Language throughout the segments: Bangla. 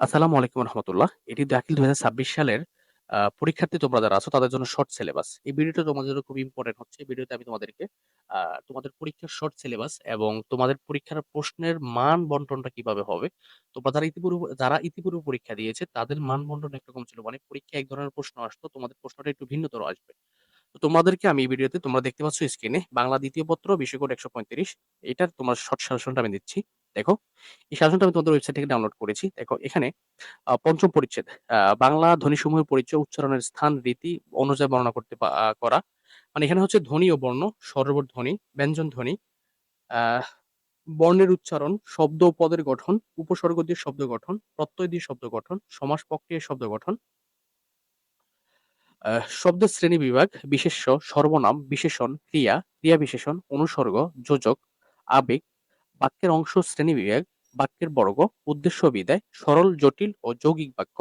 আসসালামু আলাইকুম রহমতুল্লাহ। এটি দাখিল ২০২৬ সালের পরীক্ষার্থী তোমরা যারা আছো তাদের জন্য শর্ট সিলেবাস। এই ভিডিওটা তোমাদের জন্য খুব ইম্পোর্টেন্ট হচ্ছে। ভিডিওতে আমি তোমাদেরকে তোমাদের পরীক্ষার শর্ট সিলেবাস এবং তোমাদের পরীক্ষার প্রশ্নের মান বন্টনটা কীভাবে হবে? তোমরা যারা ইতিপূর্বে যারা ইতিপূর্বে পরীক্ষা দিয়েছে তাদের মান বন্টন একরকম ছিল। মানে পরীক্ষা এক ধরনের প্রশ্ন আসতো, তোমাদের প্রশ্নটা একটু ভিন্নতর আসবে। তো তোমাদেরকে আমি এই ভিডিওতে তোমরা দেখতে পাচ্ছ স্ক্রিনে বাংলা দ্বিতীয় পত্র বিষয় কোড ১৩৫ এটার তোমার শর্ট সাজেশনটা আমি দিচ্ছি। দেখো, এই সাজেশনটা আমি তোমাদের ওয়েবসাইট থেকে ডাউনলোড করেছি। দেখো এখানে ৫ম পরিচ্ছেদ বাংলা ধ্বনিসমূহের পরিচয়, উচ্চারণের স্থান, রীতি অনুযায়ী বর্ণনা করতে করা। মানে এখানে হচ্ছে ধ্বনি ও বর্ণ, স্বরবর্ণ ধ্বনি, ব্যঞ্জন ধ্বনি, বর্ণের উচ্চারণ, শব্দ পদের গঠন, উপসর্গ দিয়ে শব্দ গঠন, প্রত্যয় দিয়ে শব্দ গঠন, সমাস প্রক্রিয়ায় শব্দ গঠন। আ শব্দের শ্রেণীবিভাগ, বিশেষ্য, সর্বনাম, বিশেষণ, ক্রিয়া, ক্রিয়া বিশেষণ, অনুসর্গ, যোজক, আবেগ, বাক্যের অংশ শ্রেণীবিভাগ, বাক্যের বর্গ, উদ্দেশ্য বিধায়, সরল, জটিল ও যৌগিক বাক্য,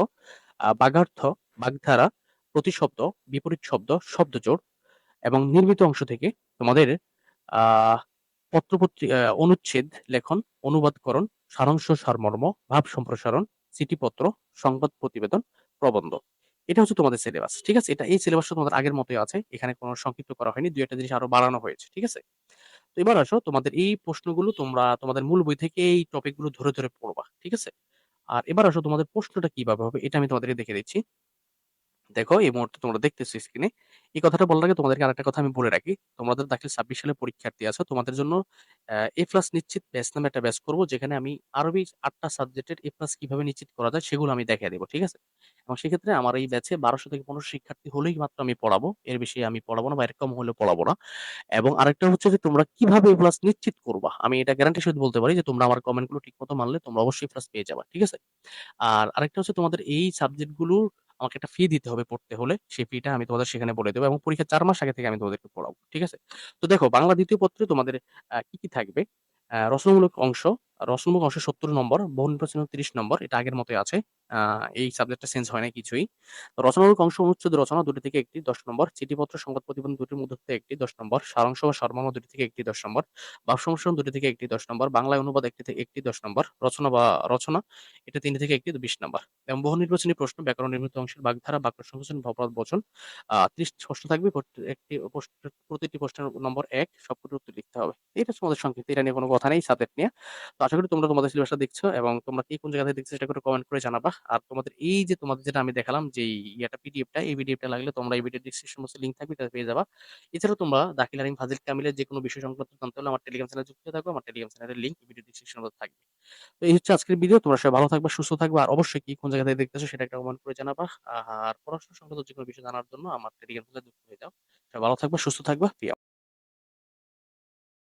বাগার্থ, বাগধারা, প্রতিশব্দ, বিপরীত শব্দ, শব্দজোড় এবং নির্মিত অংশ থেকে তোমাদের আ অনুচ্ছেদ লেখন, অনুবাদকরণ, সারাংশ সারমর্ম, ভাব সম্প্রসারণ, চিঠিপত্র, সংবাদ প্রতিবেদন, প্রবন্ধ। এটা হচ্ছে তোমাদের সিলেবাস। ঠিক আছে? এটা এই সিলেবাসটা তোমাদের আগের মতোই আছে। এখানে কোনো সংক্ষিপ্ত করা হয়নি। দুই একটা জিনিস আরও বাড়ানো হয়েছে। ঠিক আছে? তো এবার আসো তোমাদের এই প্রশ্নগুলো তোমরা তোমাদের মূল বই থেকে এই টপিকগুলো ধরে, ধরে পড়বা। ঠিক আছে? আর এবার আসো তোমাদের প্রশ্নটা কীভাবে হবে এটা আমি তোমাদেরকে দেখিয়ে দিচ্ছি। দেখো এই মুহূর্তে তোমরা দেখতেছো স্ক্রিনে। এই কথাটা বলার আগে তোমাদেরকে আরেকটা কথা আমি বলে রাখি। তোমাদের দাখিল ছাব্বিশ সালে পরীক্ষার্থী আছো। তোমাদের জন্য এ প্লাস নিশ্চিত ব্যাচ নামে একটা ব্যাচ করব যেখানে আমি আরবি ৮ টা সাবজেক্টের এ প্লাস কীভাবে নিশ্চিত করা যায় সেগুলো আমি দেখায় দেবো ঠিক আছে? এবং সেক্ষেত্রে আমার এই ব্যাচে ১২০০ থেকে ১৫০০ শিক্ষার্থী হলেই মাত্র আমি পড়াবো। এর বেশি আমি পড়াবো না বা এর কম হলেও পড়াবো না। এবং আরেকটা হচ্ছে যে তোমরা কীভাবে এ প্লাস নিশ্চিত করবা? আমি এটা গ্যারান্টি সহিত বলতে পারি যে তোমরা আমার কমেন্টগুলো ঠিকমতো মানলে তোমরা অবশ্যই প্লাস পেয়ে যাবা। ঠিক আছে? আর আরেকটা হচ্ছে তোমাদের এই সাবজেক্টগুলোর আমাকে একটা ফি দিতে হবে পড়তে হলে। সেই ফিটা আমি তোমাদের সেখানে বলে দেবো এবং পরীক্ষার চার মাস আগে থেকে আমি তোমাদেরকে পড়াবো। ঠিক আছে? তো দেখো বাংলা দ্বিতীয় পত্রে তোমাদের কি, কি থাকবে? রচনামূলক অংশ, রচনামূলক অংশ ৭০ নম্বর, বহু নির্বাচনী ৩০ নম্বর। এটা আগের মতোই আছে। এই সাবজেক্টটা চেঞ্জ হয় নাই কিছুই। রচনামূলক অংশ অনুচ্ছেদ রচনা দুটি থেকে একটি দশ নম্বর, চিঠিপত্র, সংবাদ প্রতিবেদন ২ টির মধ্য থেকে ১ টি ১০ নম্বর, সারাংশ বা সারমর্ম ২ টি থেকে একটি দশ নম্বর, ভাব সম্প্রসারণ ২ টি থেকে একটি দশ নম্বর, বাংলায় অনুবাদ একটি থেকে একটি দশ নম্বর, রচনা বা রচনা এটা তিন থেকে একটি বিশ নম্বর। এবং বহু নির্বাচনী প্রশ্ন, ব্যাকরণ নির্মিত অংশের বাগধারা, বাক্য সংকোচন, অপরাধ বচন আ ৩০ টি প্রশ্ন থাকবে। একটি প্রতিটি প্রশ্নের নম্বর ১ সবকটির উত্তর লিখতে হবে। এটা তোমাদের সংক্ষিপ্ত। এটা নিয়ে কোনো কথা নেই সাবজেক্ট নিয়ে। তো আশা করি তোমরা তোমাদের সিলেবাসটা দেখছ এবং তোমরা কে কোন জায়গা থেকে দেখছ সেটা করে কমেন্ট করে জানাবা। আর তোমাদের এই যে তোমাদের যেটা আমি দেখালাম যে ইয়াটা পিডিএফটা, এই পিডিএফটা লাগলে তোমরা এই ভিডিও ডেসক্রিপশন বক্সে লিংক থাকবে এটা পেয়ে যাবা। এছাড়াও তোমরা দাখিল আলিম ফাজিল কামিলের যেকোনো বিষয় সংক্রান্ত জানতে হলে আমার টেলিগ্রাম চ্যানেলে যুক্ত থাকো। আমার টেলিগ্রাম চ্যানেলের লিংক ভিডিও ডেসক্রিপশন বক্সে থাকবে। তো এই হচ্ছে আজকের ভিডিও। তোমরা সবাই ভালো থাকবা, সুস্থ থাকবা। আর অবশ্যই কি কোন জায়গা থেকে দেখতেছো সেটা একটা কমেন্ট করে জানাবা। আর পড়াশোনা সংক্রান্ত যেকোনো বিষয় জানার জন্য আমার টেলিগ্রাম চ্যানেলে যুক্ত হয়ে যাও। সবাই ভালো থাকবা, সুস্থ থাকবা।